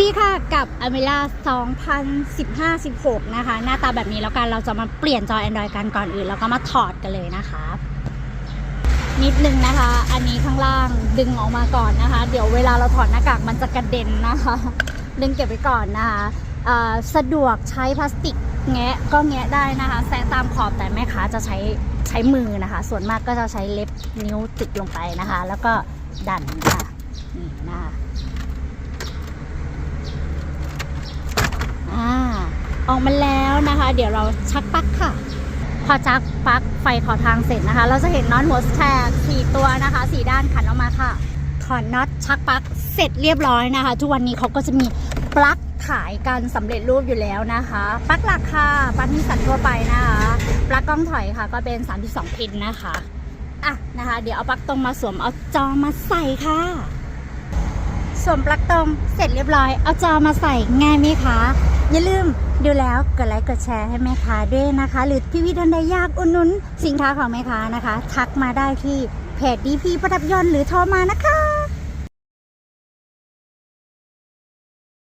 พี่ค่ะกับ a m e l a 2015-16 นะคะ หน้าตาแบบนี้แล้วกันเราจะมาเปลี่ยนจอ Android กันก่อนอื่น แล้วก็มาถอดกันเลยนะคะ นิดนึงนะคะ อันนี้ข้างล่างดึงออกมาก่อนนะคะ เดี๋ยวเวลาเราถอดหน้ากากมันจะกระเด็นนะคะ ดึงเก็บไว้ก่อนนะคะสะดวกใช้พลาสติกแงะก็แงะได้นะคะแซะตามขอบแต่แม่ค้าจะใช้ใช้มือนะคะ ส่วนมากก็จะใช้เล็บนิ้วติดลงไปนะคะ แล้วก็ดันนะคะนี่นะคะ อ่า ออกมาแล้วนะคะ เดี๋ยวเราชักปลั๊กค่ะ พอชักปลั๊กไฟขอทางเสร็จนะคะ เราจะเห็นน็อตหัวแทกสี่ตัวนะคะสี่ด้านขันออกมาค่ะถอนน็อตชักปลั๊กเสร็จเรียบร้อยนะคะ ทุกวันนี้เขาก็จะมีปลั๊กขายกันสำเร็จรูปอยู่แล้วนะคะปลั๊กหลักค่ะปลั๊กที่สันทั่วไปนะคะปลั๊กกล้องถอยค่ะ ก็เป็น 32 พินนะคะอะนะคะ เดี๋ยวเอาปลั๊กตรงมาสวมเอาจอมาใส่ค่ะสวมปลั๊กตรงเสร็จเรียบร้อย เอาจอมาใส่ง่ายไหมคะ อย่าลืมดูแล้วกดไลค์กดแชร์ให้แม่ค้าด้วยนะคะ หรือพี่วิท่านใดอยากอุดหนุนสินค้าของแม่ค้านะคะ ทักมาได้ที่เพจดีพีประดับยนต์หรือโทรมานะคะ